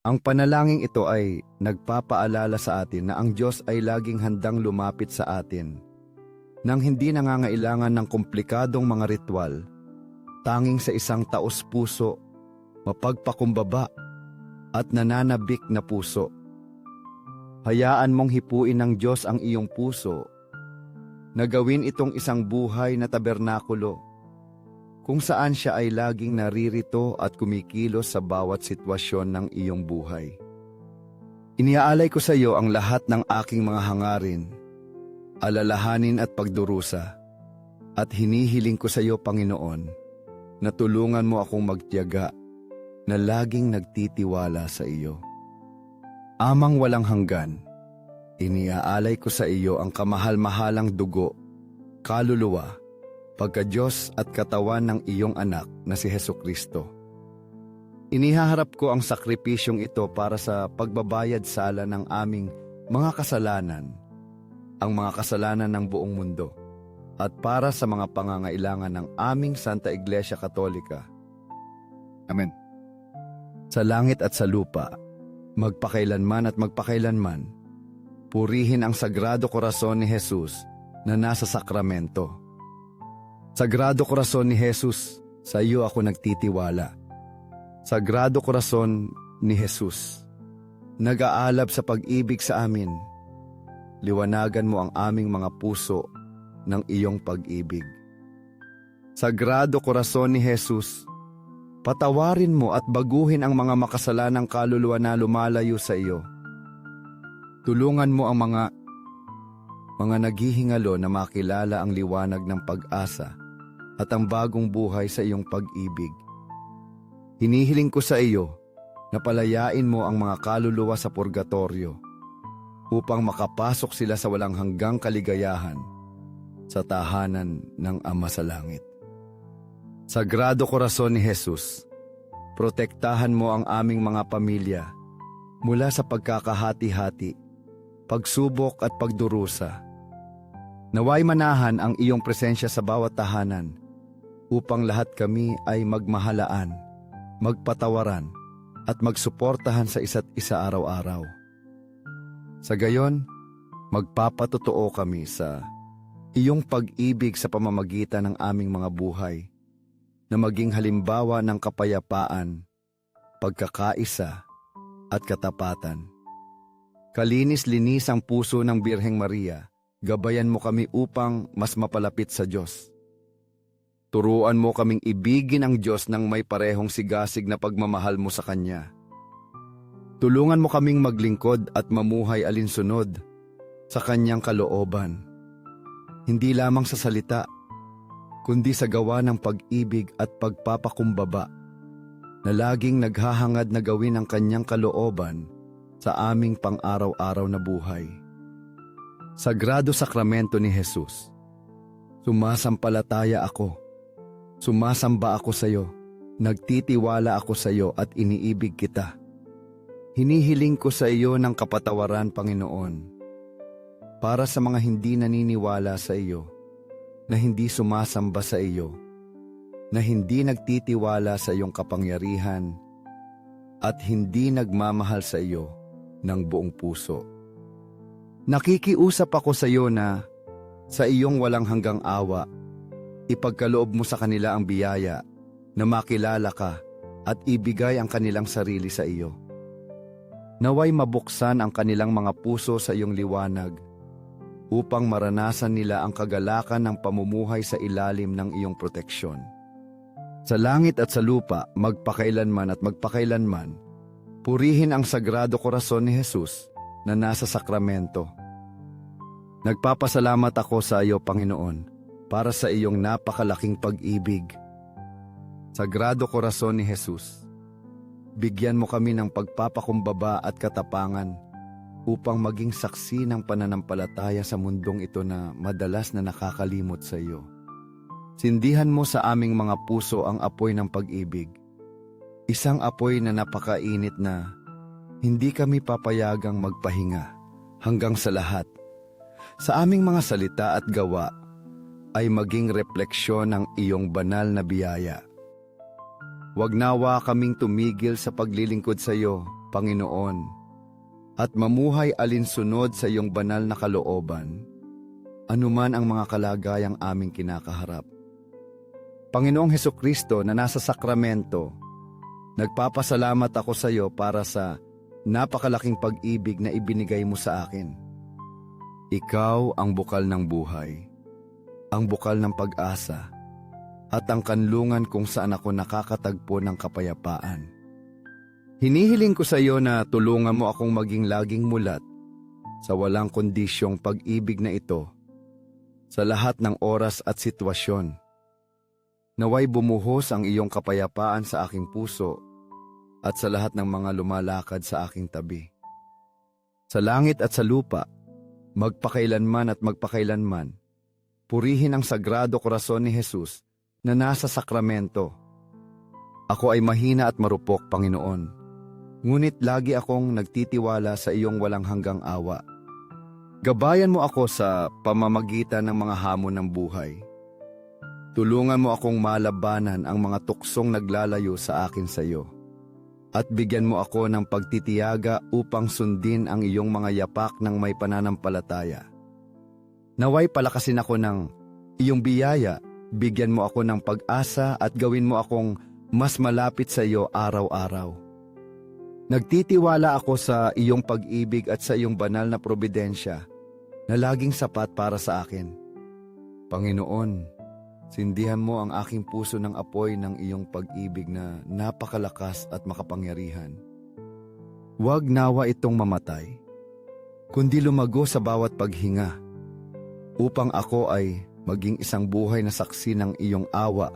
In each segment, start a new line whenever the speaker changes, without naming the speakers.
Ang panalangin ito ay nagpapaalala sa atin na ang Diyos ay laging handang lumapit sa atin nang hindi nangangailangan ng komplikadong mga ritual, tanging sa isang taos-puso, mapagpakumbaba at nananabik na puso. Hayaan mong hipuin ng Diyos ang iyong puso na gawin itong isang buhay na tabernakulo kung saan siya ay laging naririto at kumikilos sa bawat sitwasyon ng iyong buhay. Iniaalay ko sa iyo ang lahat ng aking mga hangarin, alalahanin at pagdurusa, at hinihiling ko sa iyo, Panginoon, na tulungan mo akong magtiyaga na laging nagtitiwala sa iyo. Amang walang hanggan, iniaalay ko sa iyo ang kamahal-mahalang dugo, kaluluwa, pagka-Diyos at katawan ng iyong anak na si Heso Kristo. Inihaharap ko ang sakripisyong ito para sa pagbabayad sala ng aming mga kasalanan, ang mga kasalanan ng buong mundo, at para sa mga pangangailangan ng aming Santa Iglesia Katolika. Amen. Sa langit at sa lupa, magpakailanman at magpakailanman, purihin ang Sagrado Corazon ni Jesus na nasa sakramento. Sagrado Corazon ni Jesus, sa iyo ako nagtitiwala. Sagrado Corazon ni Jesus, nag-aalab sa pag-ibig sa amin. Liwanagan mo ang aming mga puso ng iyong pag-ibig. Sagrado Corazon ni Jesus, patawarin mo at baguhin ang mga makasalanang kaluluwa na lumalayo sa iyo. Tulungan mo ang mga mga naghihingalo na makilala ang liwanag ng pag-asa at ang bagong buhay sa iyong pag-ibig. Hinihiling ko sa iyo na palayain mo ang mga kaluluwa sa purgatorio upang makapasok sila sa walang hanggang kaligayahan sa tahanan ng Ama sa Langit. Sagrado Corazon ni Jesus, protektahan mo ang aming mga pamilya mula sa pagkakahati-hati, pagsubok at pagdurusa. Naway manahan ang iyong presensya sa bawat tahanan upang lahat kami ay magmahalaan, magpatawaran at magsuportahan sa isa't isa araw-araw. Sa gayon, magpapatotoo kami sa iyong pag-ibig sa pamamagitan ng aming mga buhay na maging halimbawa ng kapayapaan, pagkakaisa at katapatan. Kalinis-linis ang puso ng Birheng Maria, gabayan mo kami upang mas mapalapit sa Diyos. Turuan mo kaming ibigin ang Diyos ng may parehong sigasig na pagmamahal mo sa Kanya. Tulungan mo kaming maglingkod at mamuhay alinsunod sa Kanyang kalooban. Hindi lamang sa salita, kundi sa gawa ng pag-ibig at pagpapakumbaba na laging naghahangad na gawin ang Kanyang kalooban sa aming pang-araw-araw na buhay. Sagrado Sakramento ni Jesus, sumasampalataya ako Sumasamba ako sa iyo, nagtitiwala ako sa iyo at iniibig kita. Hinihiling ko sa iyo ng kapatawaran, Panginoon, para sa mga hindi naniniwala sa iyo, na hindi sumasamba sa iyo, na hindi nagtitiwala sa iyong kapangyarihan, at hindi nagmamahal sa iyo ng buong puso. Nakikiusap ako sa iyo na sa iyong walang hanggang awa, ipagkaloob mo sa kanila ang biyaya na makilala ka at ibigay ang kanilang sarili sa iyo. Naway mabuksan ang kanilang mga puso sa iyong liwanag upang maranasan nila ang kagalakan ng pamumuhay sa ilalim ng iyong proteksyon. Sa langit at sa lupa, magpakailanman at magpakailanman, purihin ang Sagrado Corazon ni Jesus na nasa sakramento. Nagpapasalamat ako sa iyo, Panginoon, para sa iyong napakalaking pag-ibig. Sagrado Corazon ni Jesus, bigyan mo kami ng pagpapakumbaba at katapangan upang maging saksi ng pananampalataya sa mundong ito na madalas na nakakalimot sa iyo. Sindihan mo sa aming mga puso ang apoy ng pag-ibig. Isang apoy na napakainit na hindi kami papayagang magpahinga hanggang sa lahat. Sa aming mga salita at gawa ay maging refleksyon ng iyong banal na biyaya. Huwag nawa kaming tumigil sa paglilingkod sa iyo Panginoon, at mamuhay alinsunod sa iyong banal na kalooban, anuman ang mga kalagayang aming kinakaharap. Panginoong Heso Kristo na nasa sakramento, nagpapasalamat ako sa iyo para sa napakalaking pag-ibig na ibinigay mo sa akin. Ikaw ang bukal ng buhay, ang bukal ng pag-asa, at ang kanlungan kung saan ako nakakatagpo ng kapayapaan. Hinihiling ko sa iyo na tulungan mo akong maging laging mulat sa walang kondisyong pag-ibig na ito sa lahat ng oras at sitwasyon. Naway bumuhos ang iyong kapayapaan sa aking puso at sa lahat ng mga lumalakad sa aking tabi. Sa langit at sa lupa, magpakailanman at magpakailanman, purihin ang sagrado korason ni Jesus na nasa sakramento. Ako ay mahina at marupok, Panginoon. Ngunit lagi akong nagtitiwala sa iyong walang hanggang awa. Gabayan mo ako sa pamamagitan ng mga hamon ng buhay. Tulungan mo akong malabanan ang mga tuksong naglalayo sa akin sa iyo. At bigyan mo ako ng pagtitiyaga upang sundin ang iyong mga yapak ng may pananampalataya. Naway palakasin ako ng iyong biyaya, bigyan mo ako ng pag-asa at gawin mo akong mas malapit sa iyo araw-araw. Nagtitiwala ako sa iyong pag-ibig at sa iyong banal na probidensya na laging sapat para sa akin. Panginoon, sindihan mo ang aking puso ng apoy ng iyong pag-ibig na napakalakas at makapangyarihan. Huwag nawa itong mamatay, kundi lumago sa bawat paghinga, upang ako ay maging isang buhay na saksi ng iyong awa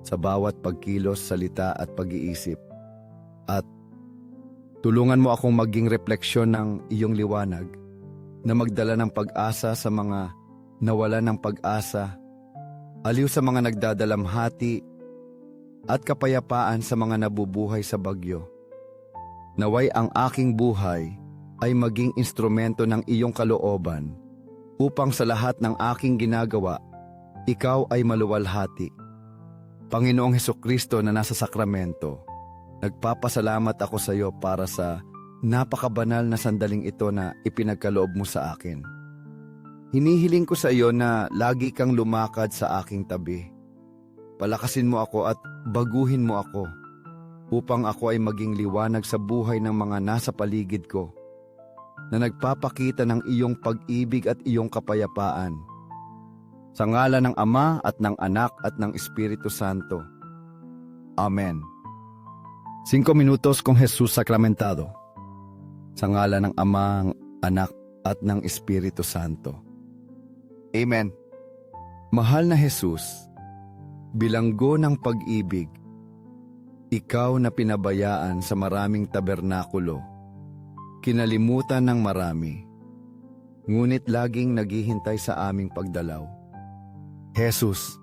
sa bawat pagkilos, salita at pag-iisip. At Tulungan mo akong maging refleksyon ng iyong liwanag na magdala ng pag-asa sa mga nawala ng pag-asa, aliw sa mga nagdadalamhati, at kapayapaan sa mga nabubuhay sa bagyo. Naway ang aking buhay ay maging instrumento ng iyong kalooban upang sa lahat ng aking ginagawa, ikaw ay maluwalhati. Panginoong Heso Kristo na nasa sakramento, Nagpapasalamat ako sa iyo para sa napakabanal na sandaling ito na ipinagkaloob mo sa akin. Hinihiling ko sa iyo na lagi kang lumakad sa aking tabi. Palakasin mo ako at baguhin mo ako upang ako ay maging liwanag sa buhay ng mga nasa paligid ko na nagpapakita ng iyong pag-ibig at iyong kapayapaan. Sa ngala ng Ama at ng Anak at ng Espiritu Santo. Amen. Cinco minutos kong Jesus sakramentado. Sa ngala ng Ama, Anak at ng Espiritu Santo. Amen. Mahal na Jesus, bilanggo ng pag-ibig, ikaw na pinabayaan sa maraming tabernakulo, kinalimutan ng marami, ngunit laging naghihintay sa aming pagdalaw. Jesus,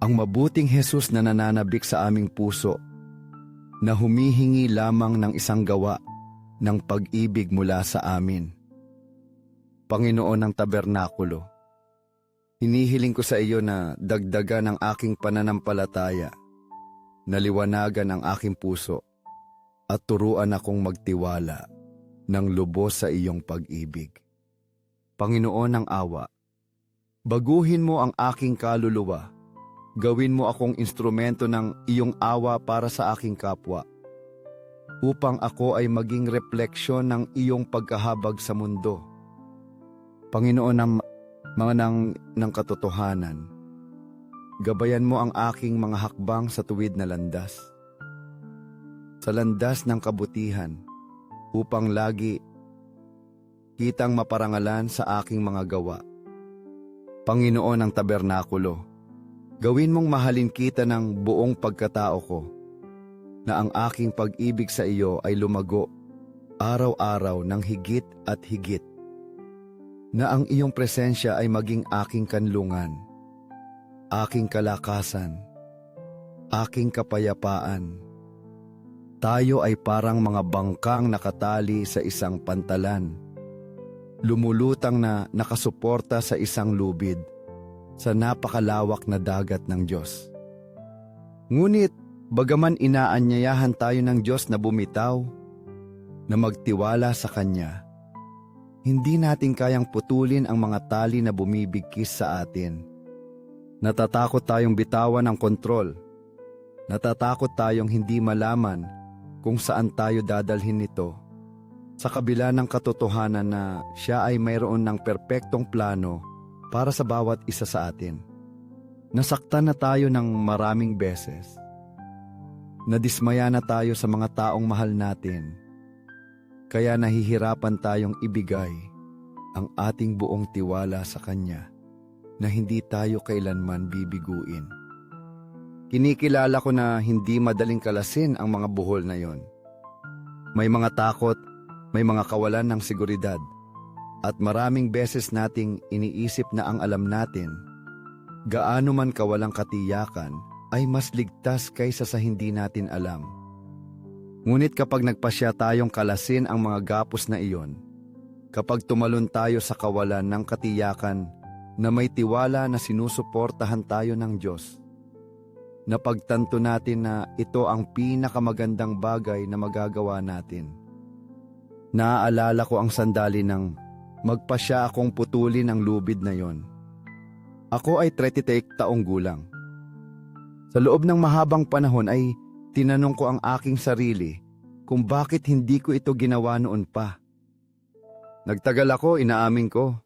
ang mabuting Jesus na nananabik sa aming puso na humihingi lamang ng isang gawa ng pag-ibig mula sa amin. Panginoon ng Tabernakulo, hinihiling ko sa iyo na dagdagan ang aking pananampalataya, naliwanagan ang aking puso, at turuan akong magtiwala ng lubos sa iyong pag-ibig. Panginoon ng awa, baguhin mo ang aking kaluluwa Gawin mo akong instrumento ng iyong awa para sa aking kapwa, upang ako ay maging refleksyon ng iyong pagkahabag sa mundo. Panginoon ng mga nang, ng katotohanan, gabayan mo ang aking mga hakbang sa tuwid na landas. Sa landas ng kabutihan, upang lagi kitang maparangalan sa aking mga gawa. Panginoon ng tabernakulo, Gawin mong mahalin kita ng buong pagkatao ko, na ang aking pag-ibig sa iyo ay lumago araw-araw ng higit at higit, na ang iyong presensya ay maging aking kanlungan, aking kalakasan, aking kapayapaan. Tayo ay parang mga bangkang nakatali sa isang pantalan, lumulutang na nakasuporta sa isang lubid sa napakalawak na dagat ng Diyos. Ngunit, bagaman inaanyayahan tayo ng Diyos na bumitaw, na magtiwala sa Kanya. Hindi natin kayang putulin ang mga tali na bumibigkis sa atin. Natatakot tayong bitawan ang kontrol. Natatakot tayong hindi malaman kung saan tayo dadalhin nito. Sa kabila ng katotohanan na siya ay mayroon ng perpektong plano para sa bawat isa sa atin. Nasaktan na tayo ng maraming beses. Nadismaya na tayo sa mga taong mahal natin. Kaya nahihirapan tayong ibigay ang ating buong tiwala sa Kanya na hindi tayo kailanman bibiguin. Kinikilala ko na hindi madaling kalasin ang mga buhol na yon. May mga takot, may mga kawalan ng seguridad, at maraming beses nating iniisip na ang alam natin, gaano man kawalang katiyakan, ay mas ligtas kaysa sa hindi natin alam. Ngunit kapag nagpasya tayong kalasin ang mga gapos na iyon, kapag tumalon tayo sa kawalan ng katiyakan na may tiwala na sinusuportahan tayo ng Diyos, napagtanto natin na ito ang pinakamagandang bagay na magagawa natin. Naaalala ko ang sandali ng magpasya akong putulin ang lubid na yon. Ako ay 38 taong gulang. Sa loob ng mahabang panahon ay tinanong ko ang aking sarili kung bakit hindi ko ito ginawa noon pa. Nagtagal ako, inaamin ko.